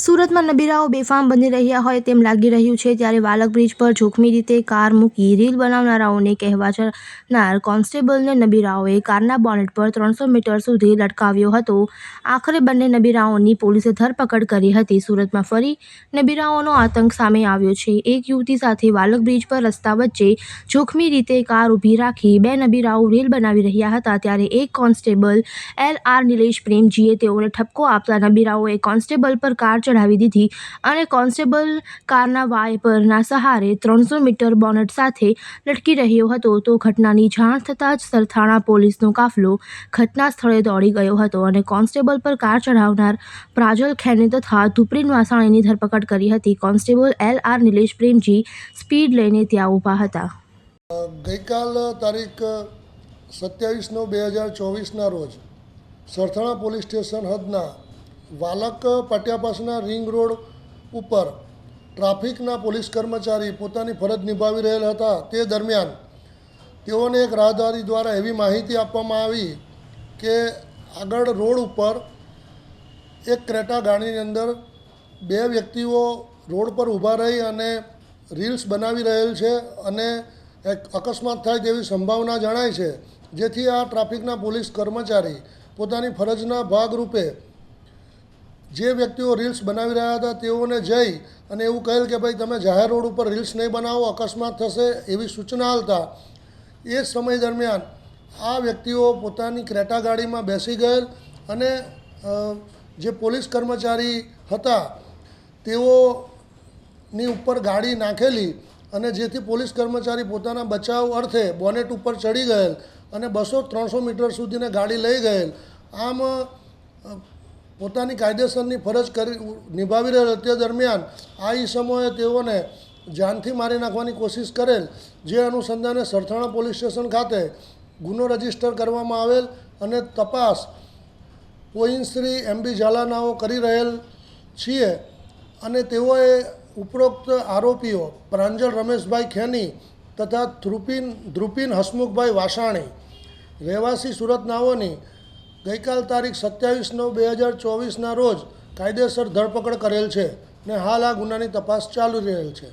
સુરતમાં નબીરાઓ બેફામ બની રહ્યા હોય તેમ લાગી રહ્યું છે ત્યારે વાલક બ્રિજ પર જોખમી રીતે કાર મૂકી રીલ બનાવનારાઓને કહેવા જનાર કોન્સ્ટેબલને નબીરાઓએ કારના બોનેટ પર ત્રણસો મીટર સુધી લટકાવ્યો હતો. આખરે બંને નબીરાઓની પોલીસે ધરપકડ કરી હતી. સુરતમાં ફરી નબીરાઓનો આતંક સામે આવ્યો છે. એક યુવતી સાથે વાલક બ્રિજ પર રસ્તા વચ્ચે જોખમી રીતે કાર ઊભી રાખી બે નબીરાઓ રીલ બનાવી રહ્યા હતા ત્યારે એક કોન્સ્ટેબલ એલ આર નિલેશ પ્રેમજીએ તેઓને ઠપકો આપતા નબીરાઓએ કોન્સ્ટેબલ પર કાર ચઢાવી દીધી અને કોન્સ્ટેબલ કારના વાયપરના સહારે ત્રણસો મીટર બોનેટ સાથે લટકી રહ્યો હતો. તો ઘટનાની જાણ થતાં જ સરથાણા પોલીસનો કાફલો ઘટના સ્થળે દોડી ગયો હતો અને કોન્સ્ટેબલ પર કાર ચઢાવનાર પ્રાજલ ખેને તથા ધુપરીન વાસાણીની ધરપકડ કરી હતી. Constable L R Nilesh Premji speed લઈને ત્યાં ઊભા હતા. ગઈકાલ તારીખ સત્યાવીસ નવ બે હજાર ચોવીસના રોજ સરથાણા પોલીસ સ્ટેશન હદના વાલક પાટિયા પાસના રિંગ રોડ ઉપર ટ્રાફિકના પોલીસ કર્મચારી પોતાની ફરજ નિભાવી રહેલ હતા. તે દરમિયાન તેઓને એક રાહદારી દ્વારા એવી માહિતી આપવામાં આવી કે આગળ રોડ ઉપર એક ક્રેટા ગાડીની અંદર બે વ્યક્તિઓ રોડ પર ઊભા રહી અને રીલ્સ બનાવી રહેલ છે અને એક અકસ્માત થાય તેવી સંભાવના જણાય છે. જેથી આ ટ્રાફિકના પોલીસ કર્મચારી પોતાની ફરજના ભાગરૂપે જે વ્યક્તિઓ રીલ્સ બનાવી રહ્યા હતા તેઓને જઈ અને એવું કહેલ કે ભાઈ તમે જાહેર રોડ ઉપર રીલ્સ નહીં બનાવો, અકસ્માત થશે એવી સૂચના હતા એ સમય દરમિયાન આ વ્યક્તિઓ પોતાની ક્રેટા ગાડીમાં બેસી ગયેલ અને જે પોલીસ કર્મચારી હતા તેઓની ઉપર ગાડી નાખેલી અને જેથી પોલીસ કર્મચારી પોતાના બચાવ અર્થે બોનેટ ઉપર ચડી ગયેલ અને બસો ત્રણસો મીટર સુધીને ગાડી લઈ ગયેલ. આમ પોતાની કાયદેસરની ફરજ કરી, નિભાવી રહેલ તે દરમિયાન આ ઈસમોએ તેઓને જાનથી મારી નાખવાની કોશિશ કરેલ, જે અનુસંધાને સરથાણા પોલીસ સ્ટેશન ખાતે ગુનો રજિસ્ટર કરવામાં આવેલ અને તપાસ પોઈન એમબી ઝાલાનાઓ કરી રહેલ છીએ અને તેઓએ ઉપરોક્ત આરોપીઓ પ્રાંજલ રમેશભાઈ ખેની તથા ધ્રુપિન ધ્રુપિન હસમુખભાઈ વાસાણી, રહેવાસી સુરત નાઓની ગઈકાલ તારીખ સત્યાવીસ નવ બે હજાર ચોવીસના રોજ કાયદેસર ધરપકડ કરેલ છે ને હાલ આ ગુનાની તપાસ ચાલુ રહેલ છે.